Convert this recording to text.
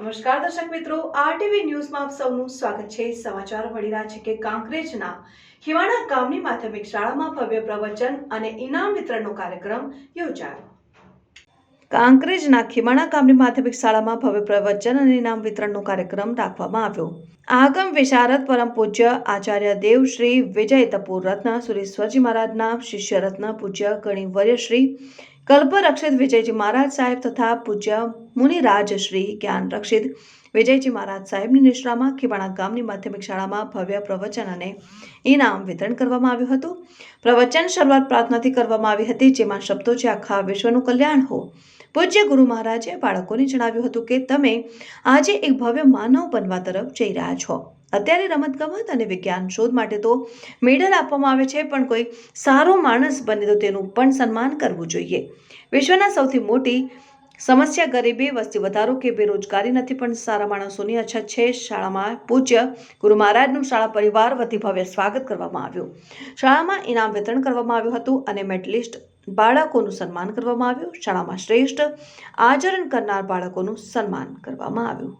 નમસ્કાર દર્શક મિત્રો, આરટીવી ન્યૂઝમાં આપ સૌનું સ્વાગત છે. સમાચાર મળી રહ્યા છે કે કાંકરેજના હિવાણા ગામની માધ્યમિક શાળામાં ભવ્ય પ્રવચન અને ઇનામ વિતરણનો કાર્યક્રમ યોજાયો. કાંકરેજના ખીમાણા ગામની માધ્યમિક શાળામાં ભવ્ય પ્રવચન અને ઇનામ વિતરણનો કાર્યક્રમ રાખવામાં આવ્યો. આગમ વિશારદ પરમ પૂજ્ય આચાર્ય દેવ શ્રી વિજય તપુર રત્ન સુરેશ્વરજી મહારાજના શિષ્ય રત્ન પૂજ્ય ગણિવર્ય શ્રી કલ્પ રક્ષિત વિજયજી મહારાજ સાહેબ તથા પૂજ્ય મુનિરાજ શ્રી જ્ઞાન રક્ષિત વિજયજી મહારાજ સાહેબની નિશ્રામાં ખીવાણા ગામની માધ્યમિક શાળામાં ભવ્ય પ્રવચન અને ઇનામ વિતરણ કરવામાં આવ્યું હતું. પ્રવચન શરૂઆત પ્રાર્થનાથી કરવામાં આવી હતી, જેમાં શબ્દો છે, આખા વિશ્વનું કલ્યાણ હો. પૂજ્ય ગુરુ મહારાજે બાળકોને જણાવ્યું હતું કે તમે આજે એક ભવ્ય માનવ બનવા તરફ જઈ રહ્યા છો. અત્યારે રમતગમત અને વિજ્ઞાન શોધ માટે તો મેડલ આપવામાં આવે છે, પણ કોઈ સારો માણસ બને તો તેનું પણ સન્માન કરવું જોઈએ. વિશ્વના સૌથી મોટી સમસ્યા ગરીબી, વસ્તી વધારો કે બેરોજગારી નથી, પણ સારા માણસોની અછત છે. શાળામાં પૂજ્ય ગુરુ મહારાજનું શાળા પરિવાર વતી ભવ્ય સ્વાગત કરવામાં આવ્યું. શાળામાં ઇનામ વિતરણ કરવામાં આવ્યું હતું અને મેડલિસ્ટ બાળકોનું સન્માન કરવામાં આવ્યું. શાળામાં શ્રેષ્ઠ આચરણ કરનાર બાળકોનું સન્માન કરવામાં આવ્યું.